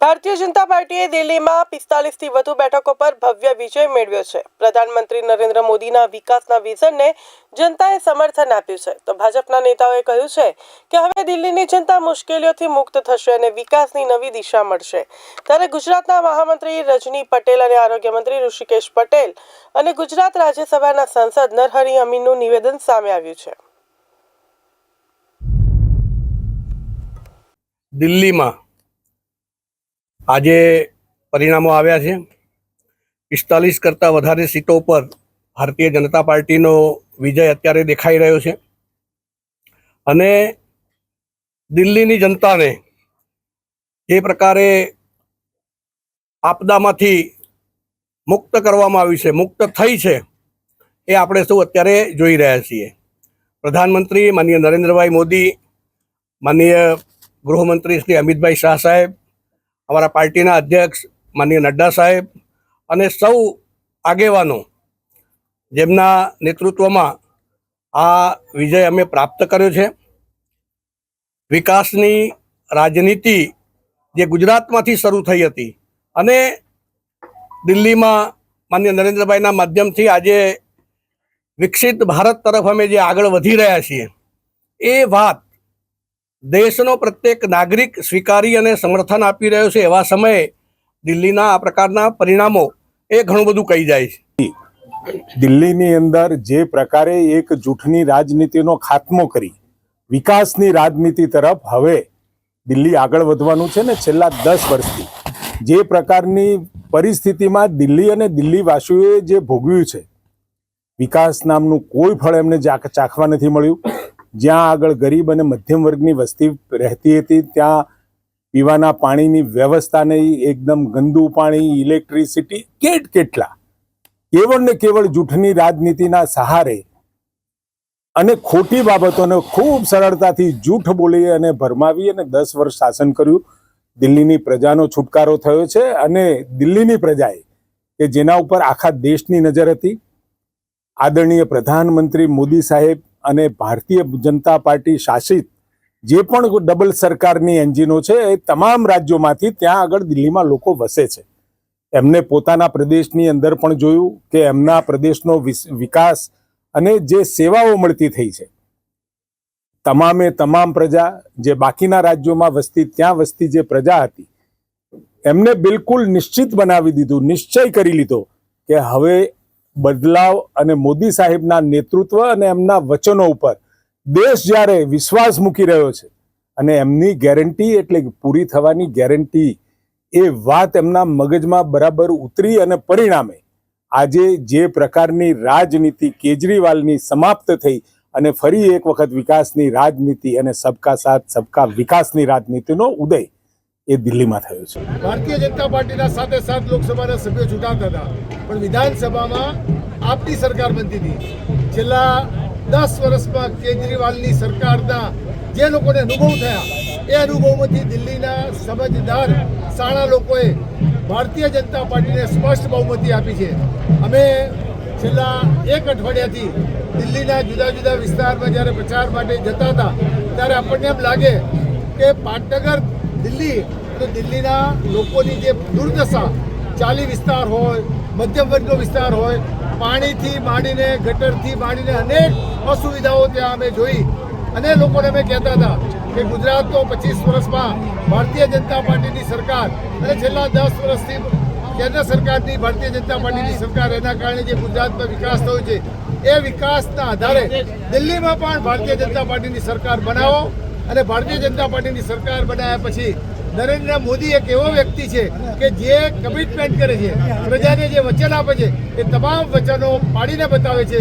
ભારતીય જનતા પાર્ટીએ દિલ્હીમાં પિસ્તાલીસથી વધુ બેઠકો પર ભવ્ય વિજય મેળવ્યો છે. પ્રધાનમંત્રી નરેન્દ્ર મોદીના વિકાસના વિઝનને જનતાએ સમર્થન આપ્યું છે. તો ભાજપના નેતાઓએ કહ્યું છે કે હવે દિલ્હીની જનતા મુશ્કેલીઓથી મુક્ત થશે અને વિકાસની નવી દિશા મળશે. ત્યારે ગુજરાતના મહામંત્રી રજની પટેલ અને આરોગ્યમંત્રી ઋષિકેશ પટેલ અને ગુજરાત રાજ્યસભાના સાંસદ નરહરી અમીનનું નિવેદન સામે આવ્યું છે. દિલ્હીમાં આજે પરિણામો આવ્યા છે. પિસ્તાલીસ કરતાં વધારે સીટો પર ભારતીય જનતા પાર્ટીનો વિજય અત્યારે દેખાઈ રહ્યો છે. અને દિલ્હીની જનતાને જે પ્રકારે આપદામાંથી મુક્ત કરવામાં આવી છે, મુક્ત થઈ છે, એ આપણે સૌ અત્યારે જોઈ રહ્યા છીએ. પ્રધાનમંત્રી માનનીય નરેન્દ્રભાઈ મોદી, માનનીય ગૃહમંત્રી શ્રી અમિતભાઈ શાહ સાહેબ અમારા પાર્ટીના અધ્યક્ષ માનીય નડ્ડા સાહેબ અને સૌ આગેવાનો જેમના નેતૃત્વમાં આ વિજય અમે પ્રાપ્ત કર્યો છે. વિકાસની રાજનીતિ જે ગુજરાતમાંથી શરૂ થઈ હતી અને દિલ્હીમાં માન્ય નરેન્દ્રભાઈના માધ્યમથી આજે વિકસિત ભારત તરફ અમે જે આગળ વધી રહ્યા છીએ, એ વાત દેશનો પ્રત્યેક નાગરિક સ્વીકારી અને સમર્થન આપી રહ્યો છે એવા સમયે દિલ્હીના આ પ્રકારના પરિણામો એ ઘણું બધું કહી જાય છે. દિલ્હીની અંદર જે પ્રકારે એક જૂઠની રાજનીતિનો ખાત્મો કરી વિકાસની રાજનીતિ તરફ હવે દિલ્હી આગળ વધવાનું છે ને છેલ્લા દસ વર્ષથી જે પ્રકારની પરિસ્થિતિમાં દિલ્હી અને દિલ્હીવાસીઓએ જે ભોગવ્યું છે, વિકાસ નામનું કોઈ ફળ એમને ચાખ- ચાખવા નથી મળ્યું. જ્યાં આગળ ગરીબ અને મધ્યમ વર્ગની વસ્તી રહેતી હતી, ત્યાં પીવાના પાણીની વ્યવસ્થા નહીં, એકદમ ગંદુ પાણી, ઇલેક્ટ્રિસિટી, કેટ કેટલા. કેવળ ને કેવળ જૂઠની રાજનીતિના સહારે અને ખોટી બાબતોને ખૂબ સરળતાથી જૂઠ બોલી અને ભરમાવી અને દસ વર્ષ શાસન કર્યું. દિલ્હીની પ્રજાનો છુટકારો થયો છે અને દિલ્હીની પ્રજાએ કે જેના ઉપર આખા દેશની નજર હતી. આદરણીય પ્રધાનમંત્રી મોદી સાહેબ અને ભારતીય જનતા પાર્ટી શાસિત જે પણ ડબલ સરકારની એન્જિનો છે, એ તમામ રાજ્યોમાંથી ત્યાં આગળ દિલ્હીમાં લોકો વસે છે. એમને પોતાના પ્રદેશની અંદર પણ જોયું કે એમના પ્રદેશનો વિકાસ અને જે સેવાઓ મળતી થઈ છે. તમામે તમામ પ્રજા જે બાકીના રાજ્યોમાં વસતી, ત્યાં વસતી જે પ્રજા હતી, એમને બિલકુલ નિશ્ચિત બનાવી દીધું, નિશ્ચય કરી લીધો કે હવે બદલાવ અને મોદી સાહેબના નેતૃત્વ અને એમના વચનો ઉપર દેશ જ્યારે વિશ્વાસ મૂકી રહ્યો છે અને એમની ગેરંટી એટલે પૂરી થવાની ગેરંટી એ વાત એમના મગજમાં બરાબર ઉતરી અને પરિણામે આજે જે પ્રકારની રાજનીતિ કેજરીવાલની સમાપ્ત થઈ અને ફરી એક વખત વિકાસની રાજનીતિ અને સબકા સાથ, સબકા વિકાસની રાજનીતિનો ઉદય એ દિલ્હીમાં થયો છે. ભારતીય જનતા પાર્ટીના સાથે સાત લોકસભાના સભ્યો ચૂંટાતા હતા. પણ વિધાનસભામાં આપની સરકાર બનતી હતી. છેલ્લા દસ વર્ષમાં કેજરીવાલની સરકારના જે લોકોને અનુભવ થયા, એ અનુભવમાંથી દિલ્હીના સમજદાર સાણા લોકોએ ભારતીય જનતા પાર્ટીને સ્પષ્ટ બહુમતી આપી છે. અમે છેલ્લા એક અઠવાડિયાથી દિલ્હીના જુદા જુદા વિસ્તારમાં જ્યારે પ્રચાર માટે જતા હતા, ત્યારે આપણને એમ લાગે કે પાટનગર દિલ્હી તો દિલ્હીના લોકોની જે દુર્દશા, ચાલી વિસ્તાર હોય મધ્યમ વર્ગનો વિસ્તાર હોય, પાણીથી માંડીને, ગટરથી માંડીને અનેક અસુવિધાઓ ત્યાં અમે જોઈ. અને લોકોને અમે કહેતા હતા કે ગુજરાત તો પચીસ વર્ષમાં ભારતીય જનતા પાર્ટીની સરકાર અને છેલ્લા દસ વર્ષથી કેન્દ્ર સરકારની ભારતીય જનતા પાર્ટીની સરકાર એના કારણે જે ગુજરાતમાં વિકાસ થયો છે, એ વિકાસના આધારે દિલ્હીમાં પણ ભારતીય જનતા પાર્ટીની સરકાર બનાવો. અને ભારતીય જનતા પાર્ટીની સરકાર બનાવ્યા પછી નરેન્દ્ર મોદી એક એવો વ્યક્તિ છે કે જે કમિટમેન્ટ કરે છે, પ્રજાને જે વચન આપે છે, એ તમામ વચનો પાડીને બતાવે છે.